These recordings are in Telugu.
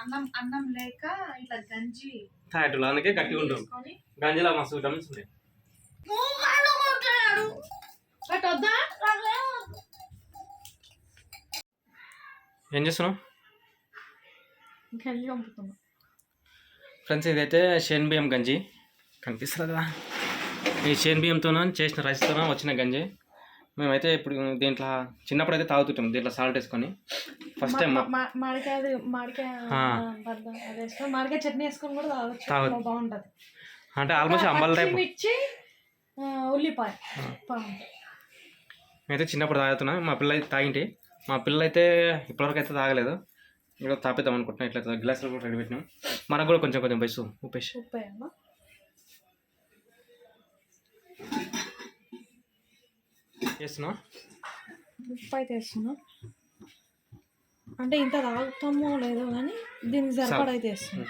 అన్నం అన్నం లేక ఇట్లా గంజి తాగేటోళ్ళు అందుకే గట్టిగా ఉంటాం గంజిలో మస్తు విటమిన్స్ ఉంటాయి. ఏం చేస్తున్నావు? ఫ్రెండ్స్ ఇదైతే షేన్ బియ్యం గంజి. కనిపిస్తుంది కదా ఈ షేన్ బియ్యంతో చేసిన రైస్తో వచ్చిన గంజి? మేమైతే ఇప్పుడు దీంట్లో చిన్నప్పుడు అయితే తాగుతుంటాం దీంట్లో సాల్ట్ వేసుకొని. ఫస్ట్ టైం మా- మా- మామిడికాయ చట్నీ వేసుకొని కూడా తాగొచ్చు. బాగుంటది. అంటే ఆల్మోస్ట్ అంబల్ టైప్ మిర్చి ఉల్లిపాయ. అయితే చిన్నప్పుడు తాగుతున్నా మా పిల్ల అయితే తాగింటి. మా పిల్ల అయితే ఇప్పటివరకు అయితే తాగలేదు. ఇక్కడ తాపిద్దాం అనుకుంటున్నా ఇట్లా గ్లాసులు కూడా రెడీ పెట్టినాం. మనకు కూడా కొంచెం కొంచెం పైసు ఉప్పేసి. ఉప్పు వేయాలా చేస్తున్నావు ఉప్పు అయితే వేస్తున్నా అంటే ఇంత తాగుతామో లేదో కానీ దీనికి సరిపడా అయితే వేస్తున్నా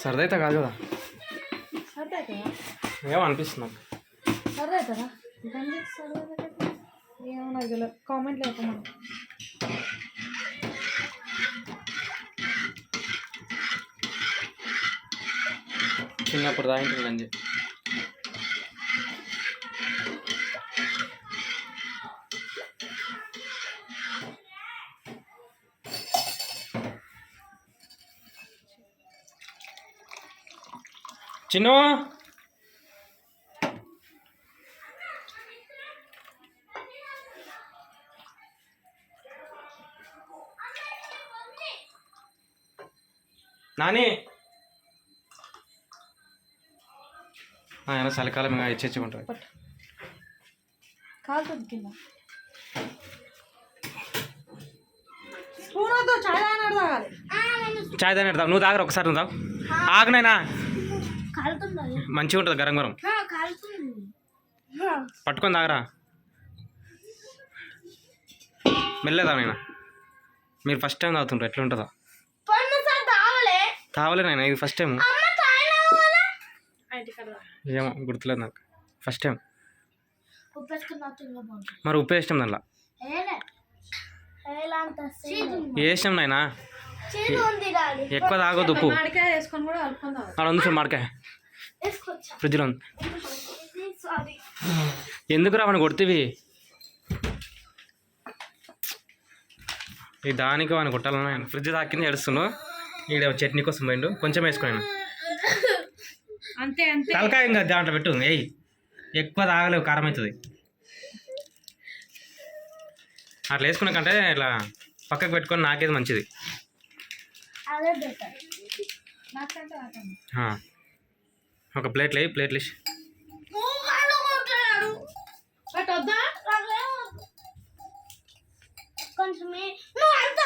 సరదా అయితే కాదు కదా? సరదా అవుతుందా ఏమో అనిపిస్తుంది నాకు. సరదా అవుతుందా గంజి సరదా అవుతుందా? ఏమో నాకు తెలియదు కామెంట్లో చెప్పమని చిన్నప్పుడు తాగింటుంది గంజి చిన్న నాని. ఆయన చలికాలం పట్టు. కాలుతుంది కింద. చాయ్ తాగినాడు తాగాలి. చాయ్ నువ్వు తాగరు ఒకసారి నువ్వు తాగు. ఆగనైనా మంచిగా ఉంటుంది గరం గరం. కాలుతుంది. పట్టుకొని తాగరా. మెల్లదా నాయన మీరు ఫస్ట్ టైం తాగుతుంటారు ఎట్లా ఉంటుందో తావలే తాగలే. నాయన ఇది ఫస్ట్ టైం ఏమో గుర్తులేదు నాకు. ఫస్ట్ టైం మరి ఉప్పు వేసినాం దాంట్లో? అంత చీదు వేసినాం నాయన? ఎక్కువ తాగొద్దు ఉప్పు. అక్కడ ఉంది మాడికాయ ఫ్రిడ్జ్లో ఉంది. ఎందుకు రావని కొడితేవి? ఈ దానికి వాడిని కొట్టాలన్నా ఆయన ఫ్రిడ్జ్ తాకింది ఏడుస్తుండు ఈడ చట్నీ కోసం పోయిండు. కొంచెం వేసుకున్నాను అంతే అంతే. తలకాయ ఇంకా దాంట్లో పెట్టు. ఏయ్ ఎక్కువ తాగలేవు కారం అవుతుంది. అట్లా వేసుకున్న కంటే ఇట్లా పక్కకు పెట్టుకొని నాకేది మంచిది. ఒక ప్లేట్లు వేయి ప్లేట్లు వేసి మూగాళ్ళు కొట్టాడు బట్ వద్దా కొంచెం నువ్వు అంత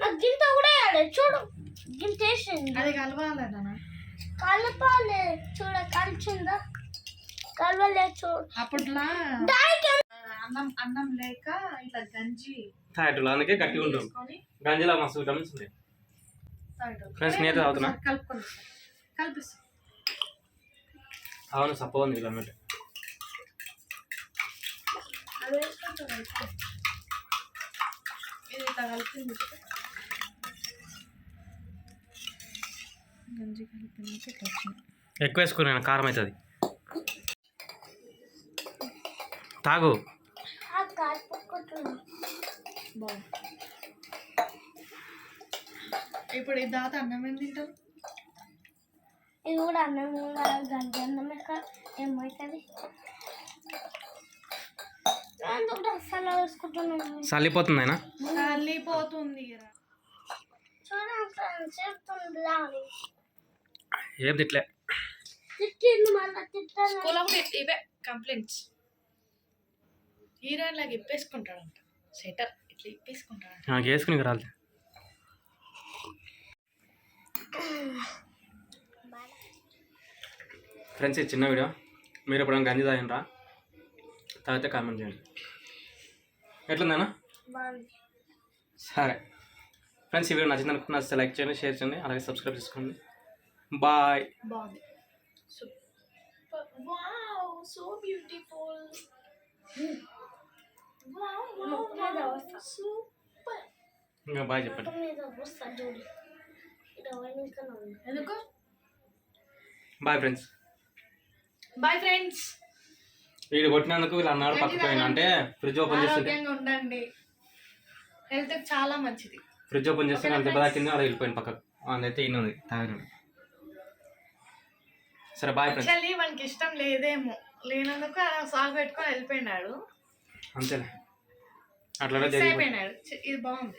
నాకు గింత కూడా చూడు. గింత వేసింది. అది కలపాలి చూడ కలిసిందా? చూడు. అప్పట్లో అన్నం అన్నం లేక ఇట్లా గంజి తాగేటోళ్ళు అందుకే గట్టిగా ఉంటాం గంజిలో మస్తు విటమిన్స్ తాగేటోళ్ళు. ఫ్రెండ్స్ నేనే తాగుతున్నా కలిపిస్తా అవును సప్ప ఉంది ఇలా అన్నట్టు. అది వేసుకుంటారు అయితే. ఇది ఇట్లా కలిపింది అవును కలిపినాక ఇట్లా వచ్చింది ఎక్కువ వేసుకున్నాను కారం అవుతుంది? తాగు. ఇప్పుడు ఇది దాత అన్నం ఏం తింటారు ఇది కూడా అన్నం గంజి అన్నం ఏమవుతుంది? చల్లిపోతుంది ఆయన చల్లిపోతుంది ఏం తిట్లే? ఇవే కంప్లైంట్స్. హీరోయిన్ లాగా ఇప్పేసుకుంటాడంట. సెటర్ ఇట్లా ఇప్పేసుకుంటాడంట. నాకు వేసుకుని రాలేదు ఫ్రెండ్స్ ఇది చిన్న వీడియో. మీరు ఎప్పుడైనా గంజి తాగినరా తాగితే కామెంట్ చేయండి. ఎట్లుందన్నా బాగుంది. సరే. ఫ్రెండ్స్ ఈ వీడియో నచ్చింది అనుకుంటే నచ్చితే లైక్ చేయండి షేర్ చేయండి అలాగే సబ్స్క్రైబ్ చేసుకోండి. బాయ్. బాగుంది. Wow so beautiful. సూపర్. ఇంకా బాగా చెప్పండి. Bye friends. బాయ్ ఫ్రెండ్స్ వీడు కొట్టినందుకు వీళ్ళు అన్నాడు పక్కకు పోయిన. అంటే ఫ్రిడ్జ్ ఓపెన్ చేస్తుంటే ఆరోగ్యంగా ఉండండి. హెల్త్ చాలా మంచిది. ఫ్రిడ్జ్ ఓపెన్ చేస్తే అంత దెబ్బ తాకింది అలా వెళ్ళిపోయింది పక్కకు. అదైతే ఇన్ని ఉంది తాగినాడు సరే బాయ్ ఫ్రెండ్స్ యాక్చువల్లీ వానికి ఇష్టం లేదేమో. లేనందుకు అలా సాగు పెట్టుకొని వెళ్ళిపోయినాడు. అంతేలే. అట్లా మిస్ జరిగిపోయింది. అయిపోయినాడు. చి- ఇది బాగుంది.